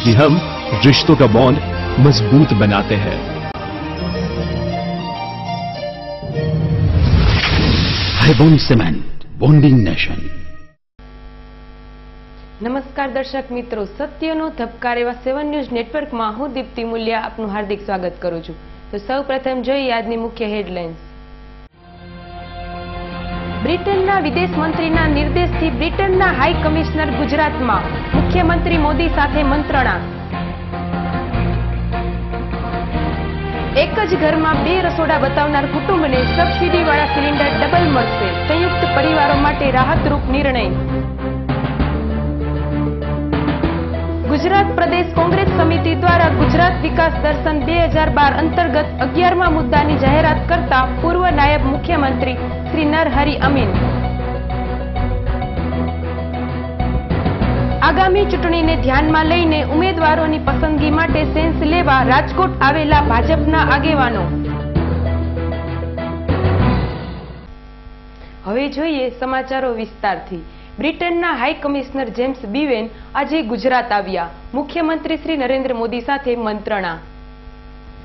क्योंकि हम रिश्तों का बॉन्ड मजबूत बनाते हैं Haibon Cement, bonding nation. નમસ્કાર દર્શક મિત્રો સત્યનો ધબકાર એવા સેવન ન્યૂઝ નેટવર્કમાં હું દીપ્તિ મુલ્યા આપનું હાર્દિક સ્વાગત કરું છું તો સૌ પ્રથમ જોઈએ આજની મુખ્ય હેડલાઇન્સ બ્રિટનના વિદેશ મંત્રીના નિર્દેશથી બ્રિટનના હાઈ કમિશનર ગુજરાતમાં. મુખ્યમંત્રી મોદી સાથે મંત્રણા. એક જ ઘરમાં બે રસોડા બતાવનાર કુટુંબને સબસિડીવાળા સિલિન્ડર ડબલ મળશે. સંયુક્ત પરિવારો માટે રાહતરૂપ નિર્ણય. ગુજરાત પ્રદેશ કોંગ્રેસ સમિતિ દ્વારા ગુજરાત વિકાસ દર્શન બે અંતર્ગત અગિયારમા મુદ્દાની જાહેરાત કરતા પૂર્વ નાયબ મુખ્યમંત્રી શ્રી નરહરી અમીન. આગામી ચૂંટણીને ધ્યાનમાં લઈને ઉમેદવારોની પસંદગી માટે સેન્સ લેવા રાજકોટ આવેલા ભાજપના આગેવાનો. હવે જોઈએ સમાચારો વિસ્તારથી. બ્રિટનના હાઈ કમિશનર જેમ્સ બીવેન આજે ગુજરાત આવ્યા. મુખ્યમંત્રી શ્રી નરેન્દ્ર મોદી સાથે મંત્રણા.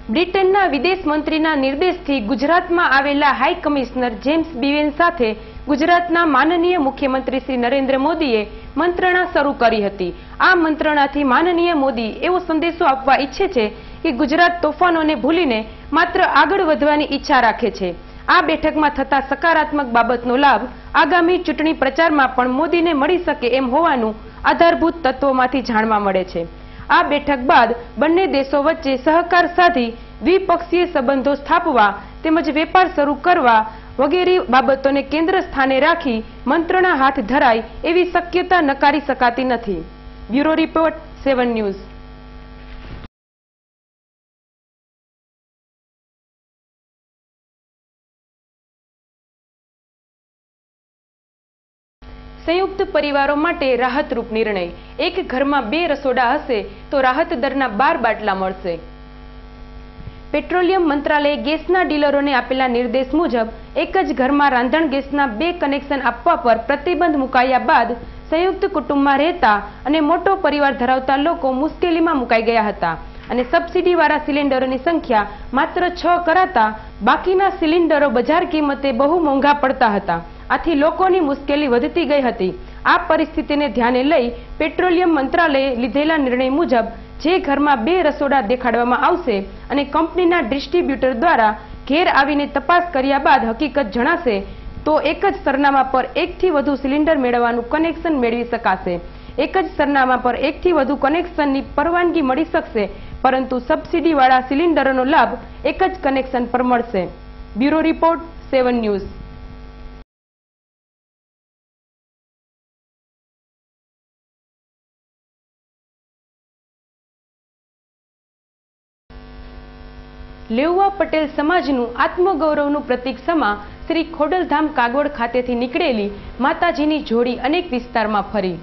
બ્રિટનના વિદેશ મંત્રીના નિર્દેશથી ગુજરાતમાં આવેલા હાઈ કમિશનર જેમ્સ બીવેન સાથે ગુજરાતના માનનીય મુખ્યમંત્રી શ્રી નરેન્દ્ર મોદીએ મંત્રણા શરૂ કરી હતી. આ મંત્રણાથી માનનીય મોદી એવો સંદેશો આપવા ઈચ્છે છે કે ગુજરાત તોફાનોને ભૂલીને માત્ર આગળ વધવાની ઈચ્છા રાખે છે. આ બેઠકમાં થતા સકારાત્મક બાબતનો લાભ આગામી ચૂંટણી પ્રચારમાં પણ મોદીને મળી શકે એમ હોવાનું આધારભૂત તત્વોમાંથી જાણવા મળે છે. આ બેઠક બાદ બંને દેશો વચ્ચે સહકાર સાધી દ્વિપક્ષીય સંબંધો સ્થાપવા તેમજ વેપાર શરૂ કરવા વગેરે બાબતોને કેન્દ્ર સ્થાને રાખી મંત્રણા હાથ ધરાય એવી શક્યતા નકારી શકાતી નથી. Bureau report, seven news. સંયુક્ત પરિવારો માટે રાહતરૂપ નિર્ણય. એક ઘરમાં બે રસોડા હશે તો રાહત દરના બાર બાટલા મળશે. પેટ્રોલિયમ મંત્રાલયે ગેસના ડીલરોને આપેલા નિર્દેશ મુજબ, એક જ ઘરમાં રાંધણ ગેસના બે કનેક્શન આપવા પર પ્રતિબંધ મુકાયા બાદ સંયુક્ત કુટુંબમાં રહેતા અને મોટો પરિવાર ધરાવતા લોકો મુશ્કેલીમાં મુકાઈ ગયા હતા અને સબસિડીવાળા સિલિન્ડરોની સંખ્યા માત્ર છ કરાતા બાકીના સિલિન્ડરો બજાર કિંમતે બહુ મોંઘા પડતા હતા. આથી લોકોની મુશ્કેલી વધતી ગઈ હતી. આ પરિસ્થિતિને ધ્યાને લઈ પેટ્રોલિયમ મંત્રાલયે લીધેલા નિર્ણય મુજબ જે ઘરમાં બે રસોડા દેખાડવામાં આવશે અને કંપનીના ડિસ્ટ્રીબ્યુટર દ્વારા ઘેર આવીને તપાસ કર્યા બાદ હકીકત જણાશે, તો એક જ સરનામા પર એકથી વધુ સિલિન્ડર મેળવવાનું કનેક્શન મેળવી શકાશે. એક જ સરનામા પર એકથી વધુ કનેક્શનની પરવાનગી મળી શકશે, પરંતુ સબસિડીવાળા સિલિન્ડરોનો લાભ એક જ કનેક્શન પર મળશે. Bureau report, seven news. Leuva Patel સમાજનું આત્મગૌરવનું પ્રતીક સમા શ્રી ખોડલધામ કાગોડ ખાતેથી નીકળેલી માતાજીની જોડી અનેક વિસ્તારમાં ફરી.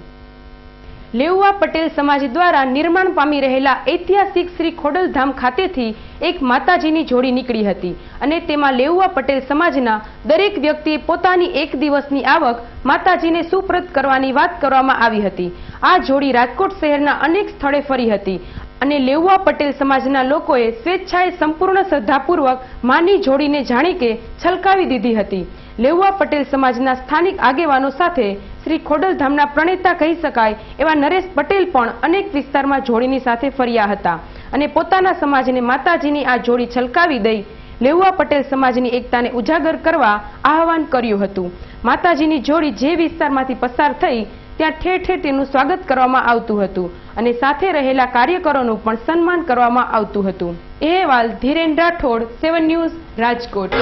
લેઉવા પટેલ સમાજ દ્વારા નિર્માણ પામી રહેલા ઐતિહાસિક શ્રી ખોડલધામ ખાતેથી એક માતાજીની જોડી નીકળી હતી અને તેમાં લેઉવા પટેલ સમાજના દરેક વ્યક્તિએ પોતાની એક દિવસની આવક માતાજીને સુપ્રત કરવાની વાત કરવામાં આવી હતી. આ જોડી રાજકોટ શહેરના અનેક સ્થળે ફરી હતી. અને લેઉવા પટેલ સમાજના લોકોએ સ્વેચ્છાએ સંપૂર્ણ શ્રદ્ધાપૂર્વક માની જોડીને જાણી કે છલકાવી દીધી હતી. લેઉવા પટેલ સમાજના સ્થાનિક આગેવાનો સાથે શ્રી ખોડલધામના પ્રણેતા કહી શકાય એવા નરેશ પટેલ પણ અનેક વિસ્તારમાં જોડીની સાથે ફર્યા હતા અને પોતાના સમાજને માતાજીની આ જોડી છલકાવી દઈ લેઉવા પટેલ સમાજની એકતાને ઉજાગર કરવા આહવાન કર્યું હતું. માતાજીની જોડી જે વિસ્તારમાંથી પસાર થઈ ત્યાં ઠેર ઠેર તેનું સ્વાગત કરવામાં આવતું હતું અને સાથે રહેલા કાર્યકરોનું પણ સન્માન કરવામાં આવતું હતું. અહેવાલ ધીરેન રાઠોડ સેવન ન્યૂઝ, રાજકોટ.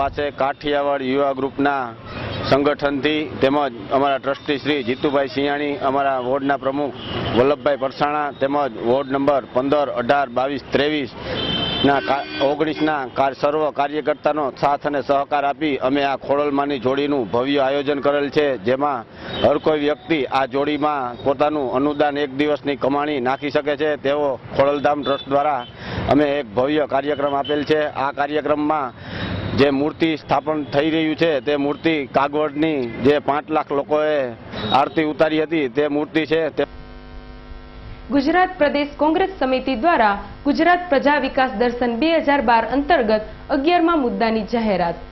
પાસે કાઠિયાવાડ યુવા ગ્રુપના સંગઠનથી તેમજ અમારા ટ્રસ્ટી શ્રી જીતુભાઈ સિંહાણી અમારા વોર્ડના પ્રમુખ વલ્લભભાઈ પરસાણા તેમજ વોર્ડ નંબર પંદર, અઢાર, બાવીસ, ત્રેવીસ ના ઓગણીસના સર્વ કાર્યકર્તાનો સાથ અને સહકાર આપી અમે આ ખોડલમાંની જોડીનું ભવ્ય આયોજન કરેલ છે, જેમાં હર કોઈ વ્યક્તિ આ જોડીમાં પોતાનું અનુદાન એક દિવસની કમાણી નાખી શકે છે. તેવો ખોડલધામ ટ્રસ્ટ દ્વારા અમે એક ભવ્ય કાર્યક્રમ આપેલ છે. આ કાર્યક્રમમાં જે મૂર્તિ સ્થાપન થઈ રહ્યું છે, તે મૂર્તિ કાગવડની જે પાંચ લાખ લોકોએ આરતી ઉતારી હતી, તે મૂર્તિ છે, તે ગુજરાત પ્રદેશ કોંગ્રેસ સમિતિ દ્વારા ગુજરાત પ્રજા વિકાસ દર્શન બે અંતર્ગત અગિયારમા મુદ્દાની જાહેરાત.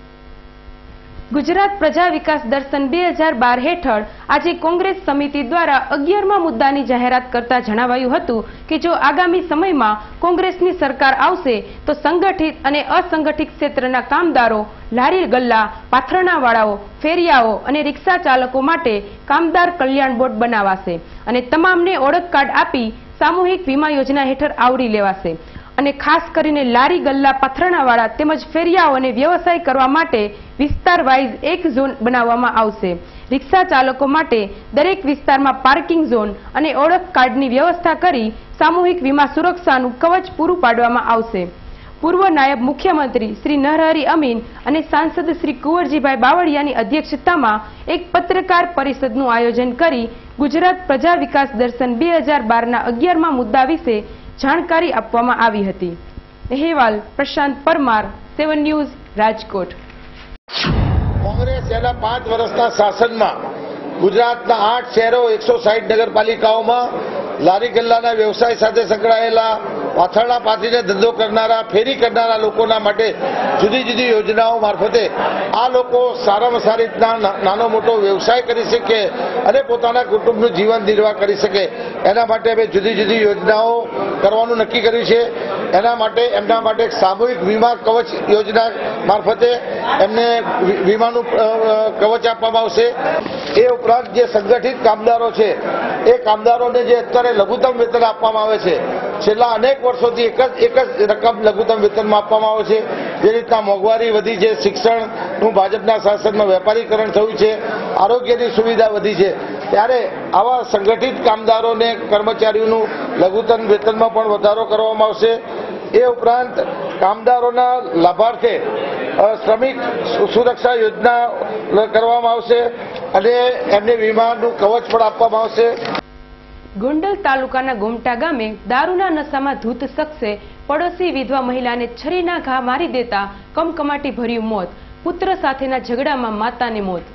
ગુજરાત પ્રજા વિકાસ દર્શન બે હજાર બાર હેઠળ આજે કોંગ્રેસ સમિતિ દ્વારા અગિયારમા મુદ્દાની જાહેરાત કરતા જણાવાયું હતું કે જો આગામી સમયમાં કોંગ્રેસની સરકાર આવશે, તો સંગઠિત અને અસંગઠિત ક્ષેત્રના કામદારો, લારી ગલ્લા, પાથરણાવાળાઓ, ફેરિયાઓ અને રિક્ષા ચાલકો માટે કામદાર કલ્યાણ બોર્ડ બનાવાશે અને તમામને ઓળખ કાર્ડ આપી સામૂહિક વીમા યોજના હેઠળ આવરી લેવાશે. અને ખાસ કરીને લારી ગલ્લા પથરાણાવાળા તેમજ ફેરિયાઓને વ્યવસાય કરવા માટે વિસ્તાર વાઇઝ એક ઝોન બનાવવામાં આવશે. રિક્ષા ચાલકો માટે દરેક વિસ્તારમાં પાર્કિંગ ઝોન અને ઓળખ કાર્ડની વ્યવસ્થા કરી સામૂહિક વીમા સુરક્ષાનું કવચ પૂરું પાડવામાં આવશે. પૂર્વ નાયબ મુખ્યમંત્રી શ્રી નરહરી અમીન અને સાંસદ શ્રી કુંવરજીભાઈ બાવળિયાની અધ્યક્ષતામાં એક પત્રકાર પરિષદનું આયોજન કરી ગુજરાત પ્રજા વિકાસ દર્શન બે હજાર બારના અગિયારમાં મુદ્દા વિશે જાણકારી આપવામાં આવી હતી. અહેવાલ પ્રશાંત પરમાર, સેવન ન્યૂઝ, રાજકોટ. કોંગ્રેસ છેલ્લા પાંચ વર્ષના શાસનમાં ગુજરાતના આઠ શહેરો, એકસો સાઠ નગરપાલિકાઓમાં લારી ગલ્લાના વ્યવસાય સાથે સંકળાયેલા પાથરણા પાથરીને ધંધો કરનારા, ફેરી કરનારા લોકોના માટે જુદી જુદી યોજનાઓ મારફતે આ લોકો સારામાં સારી રીતના નાનો મોટો વ્યવસાય કરી શકે અને પોતાના કુટુંબનું જીવન નિર્વાહ કરી શકે. એના માટે અમે જુદી જુદી યોજનાઓ કરવાનું નક્કી કર્યું છે. એના માટે, એમના માટે સામૂહિક વીમા કવચ યોજના મારફતે એમને વીમાનું કવચ આપવામાં આવશે. એ ઉપરાંત જે સંગઠિત કામદારો છે, એ કામદારોને જે અત્યારે લઘુત્તમ વેતન આપવામાં આવે છે, છેલ્લા અનેક વર્ષોથી એક જ એક જ રકમ લઘુત્તમ વેતનમાં આપવામાં આવે છે. જે રીતના મોંઘવારી વધી છે, શિક્ષણનું ભાજપના શાસનમાં વેપારીકરણ થયું છે, આરોગ્યની સુવિધા વધી છે. ત્યારે આવા સંગઠિત કામદારોને, કર્મચારીઓનું લઘુત્તમ વેતનમાં પણ વધારો કરવામાં આવશે. એ ઉપરાંત કામદારોના લાભાર્થે શ્રમિક સુરક્ષા યોજના કરવામાં આવશે અને એમને વીમાનું કવચ પણ આપવામાં આવશે. ગોંડલ તાલુકાના ગોમટા ગામે દારૂના નશામાં ધૂત શખ્સે પડોશી વિધવા મહિલાને છરીના ઘા મારી દેતા કમકમાટી ભર્યું મોત, પુત્ર સાથેના ઝઘડામાં માતાને મોત.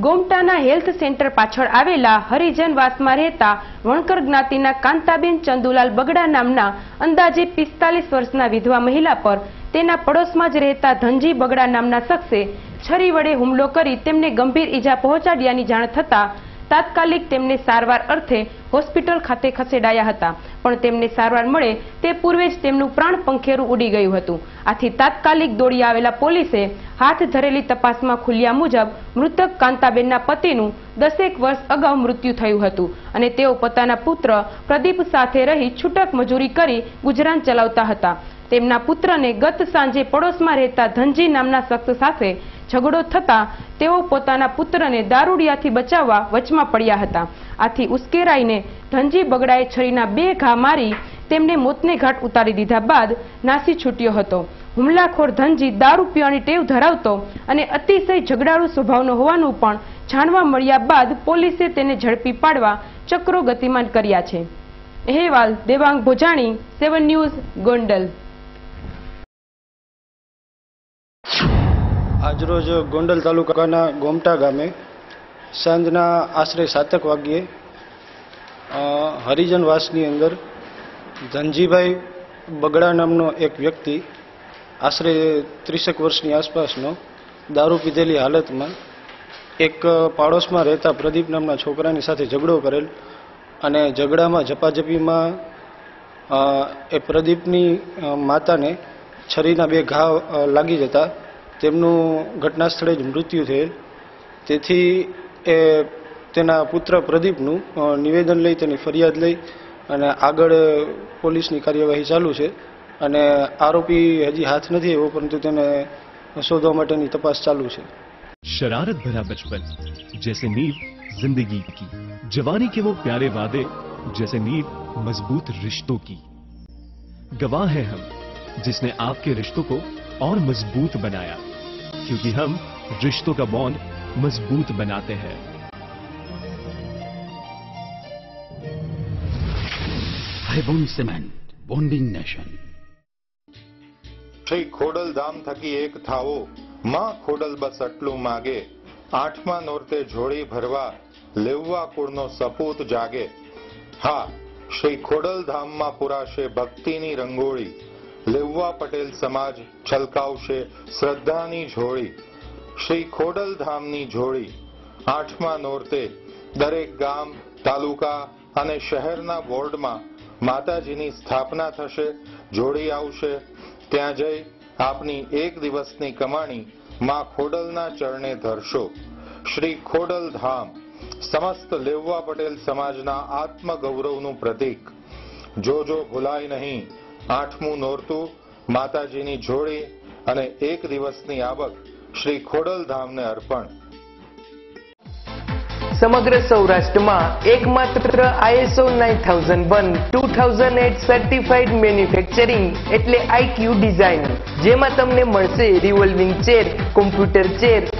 ગોમટાના હેલ્થ સેન્ટર પાછળ આવેલા હરિજનવાસમાં રહેતા વણકર જ્ઞાતિના કાંતાબેન ચંદુલાલ બગડા નામના અંદાજે પિસ્તાલીસ વર્ષના વિધવા મહિલા પર તેના પડોશમાં જ રહેતા ધનજી બગડા નામના શખ્સે છરી વડે હુમલો કરી તેમને ગંભીર ઈજા પહોંચાડ્યાની જાણ થતા તાત્કાલિક તેમને સારવાર અર્થે હોસ્પિટલ ખાતે ખસેડાયા હતા. પણ તેમને સારવાર મળે તે પૂર્વે જ તેમનું પ્રાણ પંખેરું ઉડી ગયું હતું. આથી તાત્કાલિક દોડી આવેલા પોલીસે હાથ ધરેલી તપાસમાં ખુલ્યા મુજબ મૃતક કાંતાબેનના પતિનું દસેક વર્ષ અગાઉ મૃત્યુ થયું હતું અને તેઓ પોતાના પુત્ર પ્રદીપ સાથે રહી છૂટક મજૂરી કરી ગુજરાન ચલાવતા હતા. તેમના પુત્રને ગત સાંજે પડોશમાં રહેતા ધનજી નામના શખ્સ સાથે ઝઘડો થતા તેઓ પોતાના પુત્રને દારૂડિયાથી બચાવવા વચમાં પડ્યા હતા. આથી ઉશ્કેરાઈને ધનજી બગડાએ છરીના બે ઘા મારી તેમને મોતને ઘાટ ઉતારી દીધા બાદ નાસી છૂટ્યો હતો. હુમલાખોર ધનજી દારૂ પીવાની ટેવ ધરાવતો અને અતિશય ઝઘડાળુ સ્વભાવનો હોવાનું પણ જાણવા મળ્યા બાદ પોલીસે તેને ઝડપી પાડવા ચક્રો ગતિમાન કર્યા છે. અહેવાલ, દેવાંગ ભોજાણી, સેવન ન્યૂઝ, ગોંડલ. આજરોજ ગોંડલ તાલુકાના ગોમટા ગામે સાંજના આશરે સાતક વાગ્યે હરિજનવાસની અંદર ધનજીભાઈ બગડા નામનો એક વ્યક્તિ આશરે ત્રીસેક વર્ષની આસપાસનો દારૂ પીધેલી હાલતમાં એક પાડોશમાં રહેતા પ્રદીપ નામના છોકરાની સાથે ઝઘડો કરેલ અને ઝઘડામાં ઝપાઝપીમાં એ પ્રદીપની માતાને છરીના બે ઘા લાગી જતા તેમનું ઘટના સ્થળે જ મૃત્યુ થયેલ તેથી એ તેના પુત્ર પ્રદીપનું અ, નિવેદન લઈ તેની ફરિયાદ લઈ અને આગળ પોલીસની કાર્યવાહી ચાલુ છે અને આરોપી હજી હાથ નથી આવ્યો પરંતુ તેને શોધવા માટેની તપાસ ચાલુ છે शरारत भरा बचपन जैसे नींव जिंदगी की जवानी के वो प्यारे वादे जैसे नींव मजबूत रिश्तों की गवाह हैं हम जिसने आपके रिश्तों को और मजबूत बनाया क्योंकि हम रिश्तों का बॉन्ड मजबूत बनाते हैं Highbone Cement, bonding nation. Shri Khodal ધામ થકી એક થાવો માં ખોડલ બસ આટલું માગે આઠમા નોરતે જોડી ભરવા લેવવા કુળનો સપૂત જાગે હા શ્રી ખોડલ ધામમાં પુરાશે ભક્તિની રંગોળી લેવવા પટેલ સમાજ છલકાવશે શ્રદ્ધાની ઝોળી શ્રી ખોડલ ધામની જોડી આઠમા નોરતે દરેક ગામ તાલુકા અને શહેરના વોર્ડમાં માતાજીની સ્થાપના થશે જોડી આવશે ત્યાં જઈ આપની એક દિવસની કમાણી માં ખોડલના ચરણે ધરશો શ્રી ખોડલ ધામ સમસ્ત લેવવા પટેલ સમાજના આત્મગૌરવનું પ્રતીક જોજો ભૂલાય નહીં આઠમું નોરતું માતાજીની જોડી અને એક દિવસની આવક શ્રી ખોડલધામને અર્પણ. સમગ્ર સૌરાષ્ટ્રમાં એકમાત્ર ISO nine thousand one two thousand eight certified manufacturing એટલે આઈક્યુ ડિઝાઇન જેમાં તમને મળશે revolving chair computer chair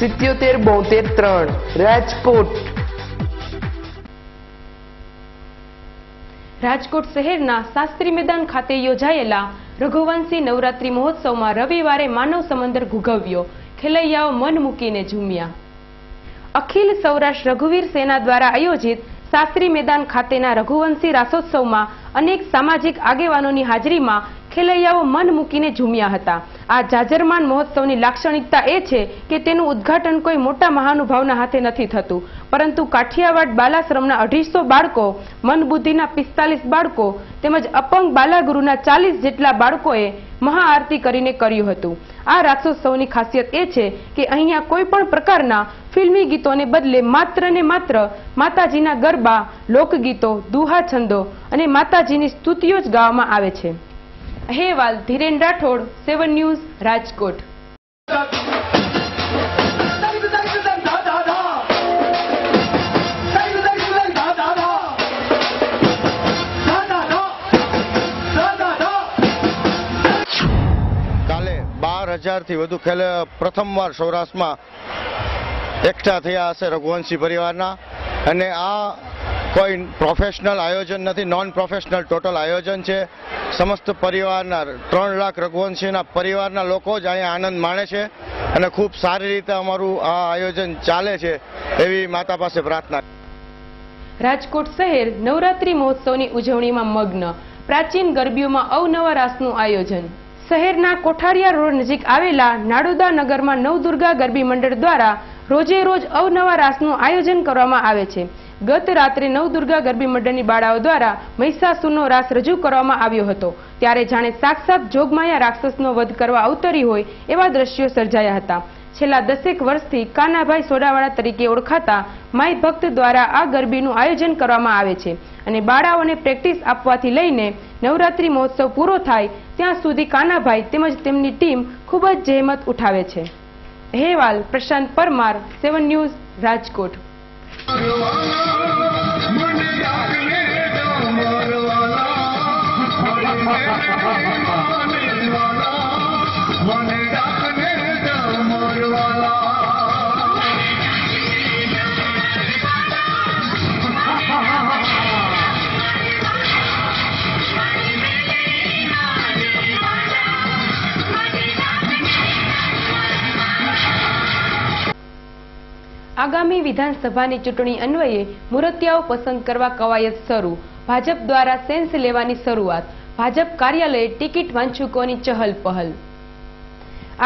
સિત્યોતેર, બોતેર, ત્રણ. રાજકોટ. રાજકોટ શહેરના શાસ્ત્રી મેદાન ખાતે યોજાયેલા રઘુવંશી નવરાત્રી મહોત્સવમાં રવિવારે માનવ સમંદર ગુગવ્યો ખેલૈયાઓ મન મૂકીને ઝૂમ્યા. અખિલ સૌરાષ્ટ્ર રઘુવીર સેના દ્વારા આયોજિત શાસ્ત્રી મેદાન ખાતેના રઘુવંશી રાસોત્સવમાં અનેક સામાજિક આગેવાનોની હાજરીમાં ખેલૈયાઓ મન મૂકીને ઝૂમ્યા હતા. આ જાજરમાન મહોત્સવની લાક્ષણિકતા એ છે કે તેનું ઉદ્ઘાટન કોઈ મોટા મહાનુભાવના હાથે નથી થતું. પરંતુ કાઠિયાવાડ બાલાશ્રમના અઢીસો બાળકો, મનબુદ્ધિના પિસ્તાલીસ બાળકો તેમજ અપંગ બાલાગુરુના ચાલીસ જેટલા બાળકોએ મહાઆરતી કરીને કર્યું હતું. આ રાસોત્સવની ખાસિયત એ છે કે અહીંયા કોઈ પણ પ્રકારના ફિલ્મી ગીતોને બદલે માત્ર ને માત્ર માતાજીના ગરબા, લોકગીતો દુહા છંદો અને માતાજીની સ્તુતિઓ જ ગાવામાં આવે છે. અહેવાલ ધીરેન રાઠોડ, સેવન ન્યૂઝ, રાજકોટ. હજારથી વધુ ખેલ પ્રથમવાર સૌરાષ્ટ્રમાં એકઠા થયા હશે રઘુવંશી પરિવારના. અને આ કોઈ પ્રોફેશનલ આયોજન નથી નોન પ્રોફેશનલ ટોટલ આયોજન છે. સમસ્ત પરિવારના, ત્રણ લાખ રઘુવંશીના પરિવારના લોકો જ અહીંયા આનંદ માણે છે અને ખૂબ સારી રીતે અમારું આ આયોજન ચાલે છે એવી માતા પાસે પ્રાર્થના. રાજકોટ શહેર નવરાત્રી મહોત્સવની ઉજવણીમાં મગ્ન. પ્રાચીન ગરબીઓમાં અવનવા રાસનું આયોજન. શહેરના કોઠારિયા રોડ નજીક આવેલા નાડોદા નગરમાં નવદુર્ગા ગરબી મંડળ દ્વારા રોજે રોજ અવનવા રાસનું આયોજન કરવામાં આવે છે. ગત રાત્રે નવદુર્ગા ગરબી મંડળની બાળાઓ દ્વારા મહિષાસુરનો રાસ રજૂ કરવામાં આવ્યો હતો. ત્યારે જાણે સાક્ષાત જોગમાયા રાક્ષસનો વધ કરવા અવતરી હોય એવા દ્રશ્યો સર્જાયા હતા. છેલ્લા દસેક વર્ષથી કાનાભાઈ સોડાવાળા તરીકે ઓળખાતા માય ભક્ત દ્વારા આ ગરબીનું આયોજન કરવામાં આવે છે અને બાળાઓને પ્રેક્ટિસ આપવાથી લઈને નવરાત્રી મહોત્સવ પૂરો થાય ત્યાં સુધી કાનાભાઈ તેમજ તેમની ટીમ ખૂબ જ જહેમત ઉઠાવે છે. અહેવાલ પ્રશાંત પરમાર સેવન ન્યૂઝ રાજકોટ. આગામી વિધાનસભાની ચૂંટણી અન્વયે મૂર્તિયાઓ પસંદ કરવા કવાયત શરૂ. ભાજપ દ્વારા સેન્સ લેવાની શરૂઆત. ભાજપ કાર્યાલયે ટિકિટ વાંચુકોની ચહલ પહલ.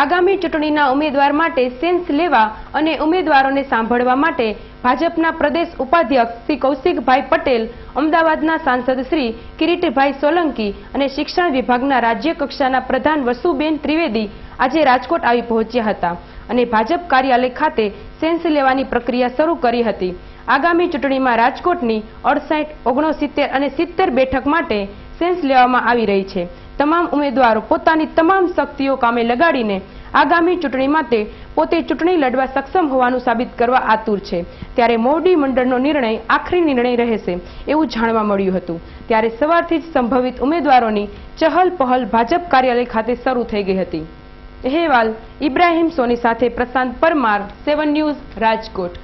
આગામી ચૂંટણીના ઉમેદવાર માટે સેન્સ લેવા અને ઉમેદવારોને સાંભળવા માટે ભાજપના પ્રદેશ ઉપાધ્યક્ષ શ્રી કૌશિકભાઈ પટેલ, અમદાવાદના સાંસદ શ્રી કિરીટભાઈ સોલંકી અને શિક્ષણ વિભાગના રાજ્ય કક્ષાના પ્રધાન વસુબેન ત્રિવેદી આજે રાજકોટ આવી પહોંચ્યા હતા. અને ભાજપ કાર્યાલય ખાતે સેન્સ લેવાની પ્રક્રિયા શરૂ કરી હતી. આગામી ચૂંટણીમાં રાજકોટની અડસાઠ, ઓગણસિત્તેર અને સિત્તેર બેઠક માટે સેન્સ લેવામાં આવી રહી છે. તમામ ઉમેદવારો પોતાની તમામ શક્તિઓ કામે લગાડીને આગામી ચૂંટણી માટે પોતે ચૂંટણી લડવા સક્ષમ હોવાનું સાબિત કરવા આતુર છે. ત્યારે મોવડી મંડળનો નિર્ણય આખરી નિર્ણય રહેશે એવું જાણવા મળ્યું હતું. ત્યારે સવારથી જ સંભવિત ઉમેદવારોની ચહલ પહલ ભાજપ કાર્યાલય ખાતે શરૂ થઈ ગઈ હતી. અહેવાલ ઇબ્રાહિમ સોની સાથે પ્રશાંત પરમાર, સેવન ન્યૂઝ, રાજકોટ.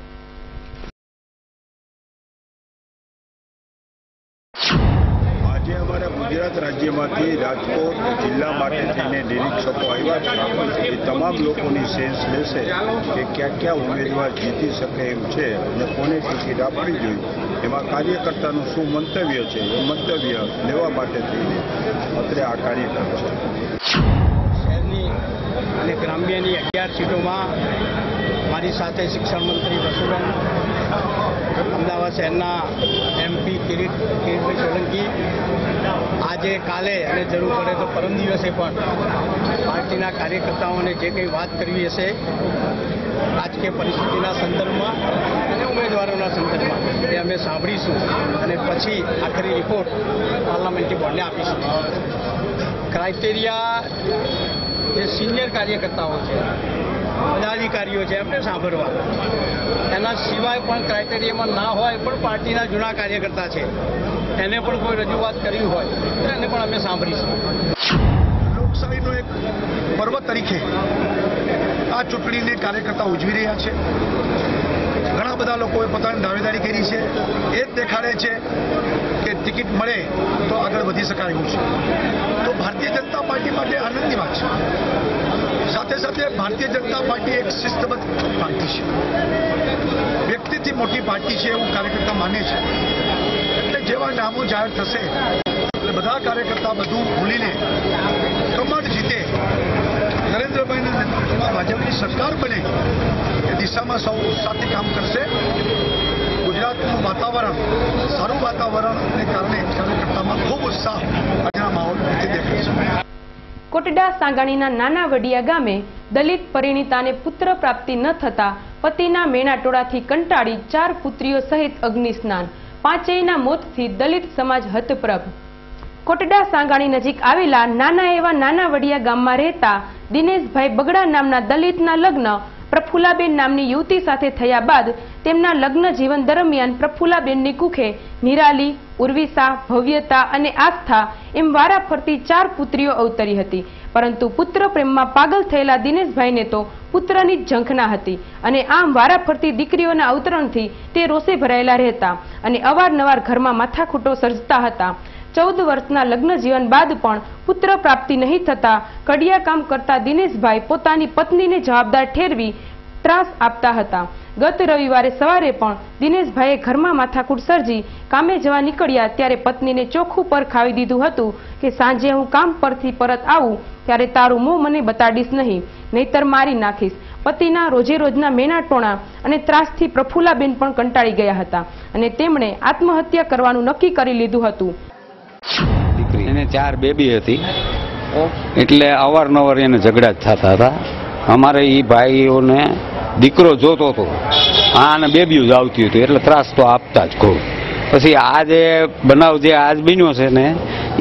આજે અમારા ગુજરાત રાજ્યમાંથી રાજકોટ જિલ્લા માટે થઈને નિરીક્ષકો આવ્યા છે એ તમામ લોકોની સેન્સ લેશે કે ક્યાં ક્યાં ઉમેદવાર જીતી શકે એમ છે અને કોને ટિકિટ આપવી જોઈએ. એમાં કાર્યકર્તાનું શું મંતવ્ય છે એ મંતવ્ય લેવા માટે થઈને અત્રે આ કાર્યક્રમ અને ગ્રામ્યની અગિયાર સીટોમાં મારી સાથે શિક્ષણ મંત્રી વસુબેન અમદાવાદ શહેરના એમપી કિરીટ, કિરીટભાઈ સોલંકી. આજે, કાલે અને જરૂર પડે તો પરમ દિવસે પણ પાર્ટીના કાર્યકર્તાઓને જે કંઈ વાત કરવી હશે રાજકીય પરિસ્થિતિના સંદર્ભમાં અને ઉમેદવારોના સંદર્ભમાં એ અમે સાંભળીશું અને પછી આખરી રિપોર્ટ પાર્લામેન્ટરી બોર્ડને આપીશું. ક્રાઇટેરિયા જે સિનિયર કાર્યકર્તાઓ છે, પદાધિકારીઓ છે, એમને સાંભળવા. એના સિવાય પણ ક્રાઇટેરિયામાં ના હોય પણ પાર્ટીના જૂના કાર્યકર્તા છે, એને પણ કોઈ રજૂઆત કરવી હોય, તો એને પણ અમે સાંભળીશું. લોકશાહીનો એક પર્વ તરીકે આ ચૂંટણીને કાર્યકર્તા ઉજવી રહ્યા છે. ઘણા બધા લોકોએ પોતાની દાવેદારી કરી છે. એ જ દેખાડે છે ટિકિટ મળે તો આગળ વધી શકાય એવું છે. તો ભારતીય જનતા પાર્ટી માટે આનંદની વાત છે. સાથે સાથે ભારતીય જનતા પાર્ટી એક શિસ્તબદ્ધ પાર્ટી છે. વ્યક્તિથી મોટી પાર્ટી છે એવું કાર્યકર્તા માને છે. એટલે જેવા નામો જાહેર થશે, એટલે બધા કાર્યકર્તા બધું ભૂલીને કમળ જીતે. નરેન્દ્રભાઈના નેતૃત્વમાં ભાજપની સરકાર બને એ દિશામાં સૌ સાથે કામ કરશે. ગુજરાતનું વાતાવરણ, સારું વાતાવરણને કારણે કાર્યકર્તામાં ખૂબ ઉત્સાહ આજના માહોલથી દેખાય છે. કોટડા સાંગાણીના નાના વડિયા ગામે દલિત પરિણીતાને પુત્ર પ્રાપ્તિ ન થતા પતિના મેણાટોળાથી કંટાળી ચાર પુત્રીઓ સહિત અગ્નિસ્નાન પાંચેયના મોતથી દલિત સમાજ હતપ્રભ. કોટડા સાંગાણી નજીક આવેલા નાના એવા નાના વડિયા ગામમાં રહેતા દિનેશભાઈ બગડા નામના દલિતના લગ્ન પ્રફુલાબેન નામની યુવતી સાથે થયા બાદ તેમના લગ્ન જીવન દરમિયાન પ્રફુલાબેનની કુખે નિરાલી ઉર્વિસા ભવ્યતા અને આસ્થા એમ વારા ફરતી ચાર પુત્રીઓ અવતરી હતી. પરંતુ પુત્ર પ્રેમમાં પાગલ થયેલા દિનેશભાઈને તો પુત્રની જ ઝંખના હતી અને આમ વારાફરતી દીકરીઓના અવતરણથી તે રોષે ભરાયેલા રહેતા અને અવારનવાર ઘરમાં માથાકૂટો સર્જતા હતા. ચૌદ વર્ષના લગ્ન જીવન બાદ પણ પુત્ર પ્રાપ્તિ નહીં થતા કડિયા કામ કરતા દિનેશભાઈ પોતાની પત્નીને જવાબદાર ઠેરવી ત્રાસ આપતા હતા. ગત રવિવારે સવારે પણ દિનેશભાઈએ ઘરમાં માથાકૂટ સર્જી કામે જવા નીકળ્યા ત્યારે પત્નીને ચોખ્ખું પર ખાવી દીધું હતું કે સાંજે હું કામ પરથી પરત આવું ત્યારે તારું મોં મને બતાડીશ નહીં, નહીતર મારી નાખીશ. પતિના રોજે રોજના મેના ટોણા અને ત્રાસથી પ્રફુલાબેન પણ કંટાળી ગયા હતા અને તેમણે આત્મહત્યા કરવાનું નક્કી કરી લીધું હતું. એને ચાર બેબી હતી. એટલે અવારનવાર એને ઝઘડા જ થતા હતા. અમારે એ ભાઈઓને દીકરો જોતો હતો. આ અને બેબીઓ જ આવતી હતી, એટલે ત્રાસ તો આપતા જ કહું પછી આ જે બનાવ જે આજ બન્યો છે ને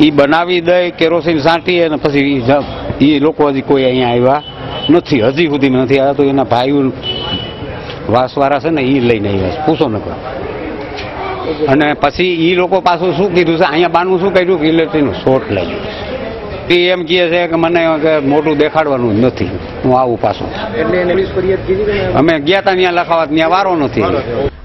એ બનાવી દઈ કેરોસીન સાંટી અને પછી એ લોકો હજી કોઈ અહીંયા આવ્યા નથી, હજી સુધી નથી આવ્યા, તો એના ભાઈઓ વાસવાળા છે ને એ લઈને આવ્યા પૂછો નકર અને પછી એ લોકો પાછું શું કીધું છે? અહીંયા બાનું શું કર્યું? કે ઇલેક્ટ્રિકનું શોર્ટ લાગ્યું એ એમ કહે છે કે મને મોટું દેખાડવાનું જ નથી. હું આવું પાછું. અમે ગયા તા ત્યાં લખાવા ત્યાં વારો નથી.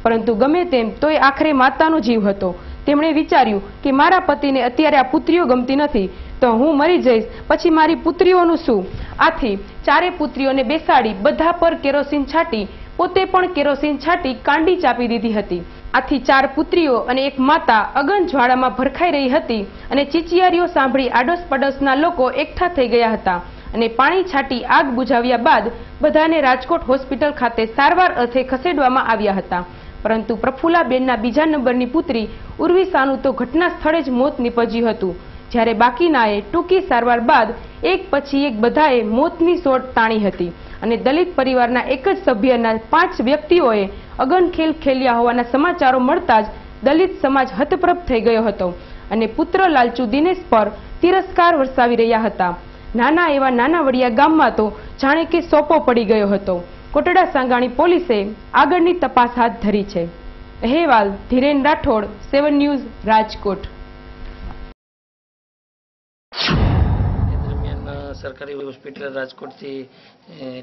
પરંતુ ગમે તેમ તોય આખરે માતાનો જીવ હતો. તેમણે વિચાર્યું કે મારા પતિને અત્યારે આ પુત્રીઓ ગમતી નથી તો હું મરી જઈશ. પછી મારી પુત્રીઓનું શું? આથી ચારે પુત્રીઓને બેસાડી બધા પર કેરોસીન છાંટી પોતે પણ કેરોસીન છાંટી કાંડી ચાપી દીધી હતી. આથી ચાર પુત્રીઓ અને એક માતા અગન જ્વાળામાં ભરખાઈ રહી હતી અને ચીચિયારીઓ સાંભળી આડોશ પડોશના લોકો એકઠા થઈ ગયા હતા અને પાણી છાંટી આગ બુઝાવ્યા બાદ બધાને રાજકોટ હોસ્પિટલ ખાતે સારવાર અર્થે ખસેડવામાં આવ્યા હતા. પરંતુ પ્રફુલ્લાબેનના બીજા નંબરની પુત્રી ઉર્વિસાનું તો ઘટના સ્થળે જ મોત નીપજ્યું હતું. જ્યારે બાકીનાએ ટૂંકી સારવાર બાદ એક પછી એક બધાએ મોતની સોટ તાણી હતી. અને દલિત પરિવારના એક જ સભ્યના પાંચ વ્યક્તિઓએ અગનખેલ ખેલ્યા હોવાના સમાચારો મળતા જ દલિત સમાજ હતપ્રભ થઈ ગયો હતો અને પુત્ર લાલચુ દિનેશ પર તિરસ્કાર વરસાવી રહ્યા હતા. નાના એવા નાના વડિયા ગામમાં તો જાણે કે સોપો પડી ગયો હતો. કોટડા સાંગાણી પોલીસે આગળની તપાસ હાથ ધરી છે. અહેવાલ ધીરેન રાઠોડ, સેવન ન્યૂઝ, રાજકોટ. સરકારી હોસ્પિટલ રાજકોટથી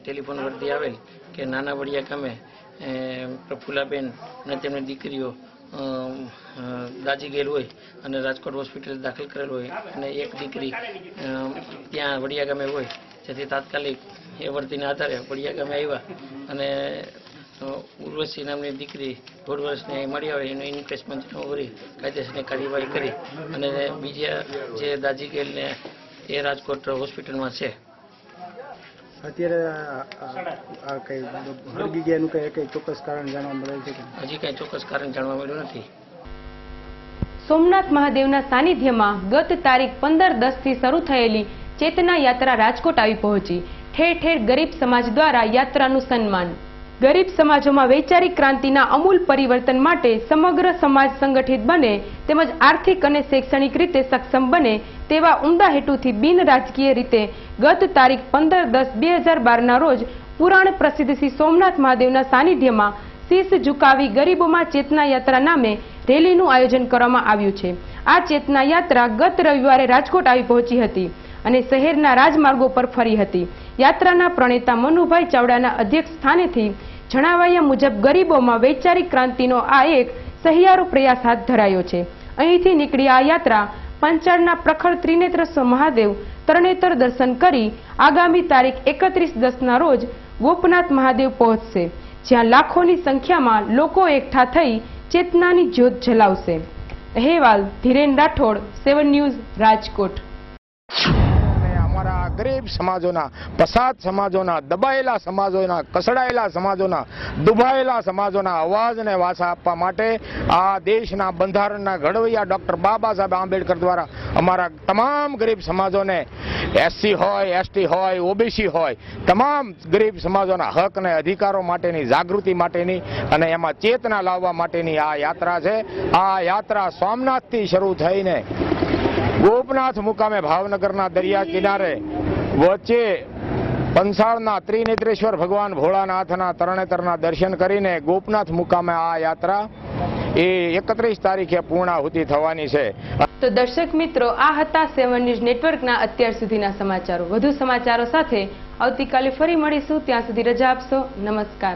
ટેલિફોન પરથી આવેલ કે નાના વડિયા ગામે પ્રફુલાબેન અને તેમની દીકરીઓ દાજી ગયેલ હોય અને રાજકોટ હોસ્પિટલ દાખલ કરેલ હોય અને એક દીકરી ત્યાં વડિયા ગામે હોય, જેથી તાત્કાલિક એ વર્તીના આધારે વડિયા ગામે આવ્યા અને ઉર્વશી નામની દીકરી દોઢ વર્ષની અહીં મળી આવે એનું ઇન્ક્વેસ્ટ કરી, કાયદેસરની કાર્યવાહી કરી અને બીજા જે દાજી ગયેલને એ રાજકોટ હોસ્પિટલમાં છે. અત્યારે આ- આ- આ કઈ હળગી ગયાનું કઈ કઈ ચોક્કસ કારણ જાણવા મળેલ છે હજી કાંઈ ચોક્કસ કારણ જાણવા મળ્યું નથી. સોમનાથ મહાદેવના સાનિધ્યમાં ગત તારીખ પંદર દસથી શરૂ થયેલી ચેતના યાત્રા રાજકોટ આવી પહોંચી. ઠેર ઠેર ગરીબ સમાજ દ્વારા યાત્રાનું સન્માન. ગરીબ સમાજોમાં વૈચારિક ક્રાંતિના અમૂલ પરિવર્તન માટે સમગ્ર સમાજ સંગઠિત બને તેમજ આર્થિક અને શૈક્ષણિક રીતે સક્ષમ બને તેવા ઉમદા હેતુથી બિન રાજકીય રીતે ગત તારીખ પંદર દસ બે હજાર બારના રોજ પુરાણ પ્રસિદ્ધ શ્રી સોમનાથ મહાદેવના સાનિધ્યમાં શીશ ઝુકાવી ગરીબોમાં ચેતના યાત્રા નામે રેલીનું આયોજન કરવામાં આવ્યું છે. આ ચેતના યાત્રા ગત રવિવારે રાજકોટ આવી પહોંચી હતી અને શહેરના રાજમાર્ગો પર ફરી હતી. યાત્રાના પ્રણેતા મનુભાઈ ચાવડાના અધ્યક્ષ સ્થાનેથી જણાવાયા મુજબ ગરીબોમાં વૈચારિક ક્રાંતિનો આ એક સહિયારો પ્રયાસ હાથ ધરાયો છે. અહીંથી નીકળી આ યાત્રા પંચાળના પ્રખર ત્રિનેત્ર મહાદેવ તરણેતર દર્શન કરી આગામી તારીખ એકત્રીસ દસના રોજ ગોપનાથ મહાદેવ પહોંચશે, જ્યાં લાખોની સંખ્યામાં લોકો એકઠા થઈ ચેતનાની જ્યોત જલાવશે. અહેવાલ ધીરેન રાઠોડ, સેવન ન્યૂઝ રાજકોટ. ગરીબ સમાજોના, પસાદ સમાજોના, દબાયેલા સમાજોના, કસડાયેલા સમાજોના, દુભાયેલા સમાજોના અવાજને વાસા આપવા માટે આ દેશના બંધારણના ઘડવૈયા ડૉક્ટર બાબા સાહેબ આંબેડકર દ્વારા અમારા તમામ ગરીબ સમાજોને એસસી હોય, એસટી હોય, ઓબીસી હોય, તમામ ગરીબ સમાજોના હક અને અધિકારો માટેની, જાગૃતિ માટેની અને એમાં ચેતના લાવવા માટેની આ યાત્રા છે. આ યાત્રા સોમનાથથી શરૂ થઈને ગોપનાથ મુકામે ભાવનગરના દરિયા કિનારે વચ્ચે પંસાળના ત્રિનેત્રેશ્વર ભગવાન ભોળાનાથના તરણેતરના દર્શન કરીને ગોપનાથ મુકામે આ યાત્રા એ એકત્રીસ તારીખે પૂર્ણાહુતિ થવાની છે. તો દર્શક મિત્રો, આ હતા સેવન ન્યૂઝ નેટવર્કના અત્યાર સુધીના સમાચારો. વધુ સમાચારો સાથે આવતીકાલે ફરી મળીશું. ત્યાં સુધી રજા આપશો. નમસ્કાર.